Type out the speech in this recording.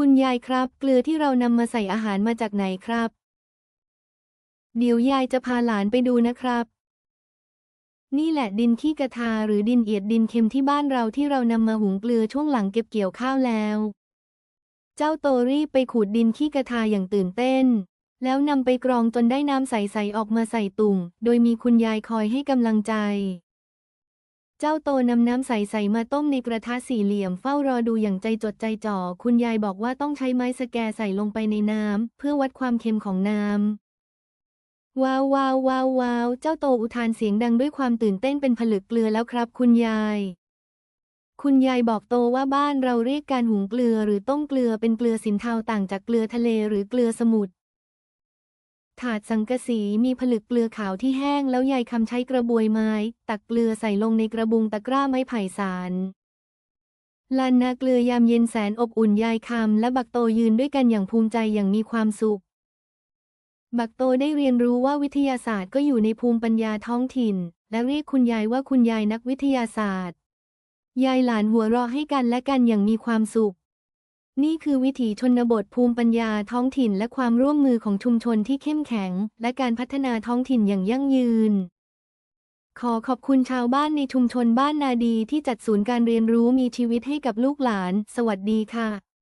คุณยายครับ เกลือที่เรานำมาใส่อาหารมาจากไหนครับ เดี๋ยวยายจะพาหลานไปดูนะครับ นี่แหละดินขี้กระทาหรือดินเอียดดินเค็มที่บ้านเราที่เรานำมาหุงเกลือช่วงหลังเก็บเกี่ยวข้าวแล้ว เจ้าโตรีบไปขูดดินขี้กระทาอย่างตื่นเต้น แล้วนำไปกรองจนได้น้ำใสๆออกมาใส่ตุ่ม โดยมีคุณยายคอยให้กำลังใจ เจ้าโตนำน้ำใสๆมาต้มในกระทะสี่เหลี่ยมเฝ้ารอดูอย่างใจจดใจจ่อ คุณยายบอกว่าต้องใช้ไม้สแกใส่ลงไปในน้ำเพื่อวัดความเค็มของน้ำว้าวว้าวว้าวว้าวเจ้าโตอุทานเสียงดังด้วยความตื่นเต้นเป็นผลึกเกลือแล้วครับ คุณยาย คุณยายบอกโตว่าบ้านเราเรียกการหุงเกลือหรือต้มเกลือเป็นเกลือสินเทาต่างจากเกลือทะเลหรือเกลือสมุทร ถาดสังกะสีมีผลึกเกลือขาวที่แห้งแล้วยายคำใช้กระบวยไม้ ตักเกลือใส่ลงในกระบุงตะกร้าไม้ไผ่สารลานนาเกลือยามเย็นแสนอบอุ่นยายคำและบักโตยืนด้วยกันอย่างภูมิใจอย่างมีความสุข บักโตได้เรียนรู้ว่าวิทยาศาสตร์ก็อยู่ในภูมิปัญญาท้องถิ่น และเรียกคุณยายว่าคุณยายนักวิทยาศาสตร์ ยายหลานหัวเราะให้กันและกันอย่างมีความสุข นี่คือวิถีชนบทภูมิปัญญาท้องถิ่นและความร่วมมือของชุมชนที่เข้มแข็ง และการพัฒนาท้องถิ่นอย่างยั่งยืน ขอขอบคุณชาวบ้านในชุมชนบ้านนาดีที่จัดศูนย์การเรียนรู้มีชีวิตให้กับลูกหลาน สวัสดีค่ะ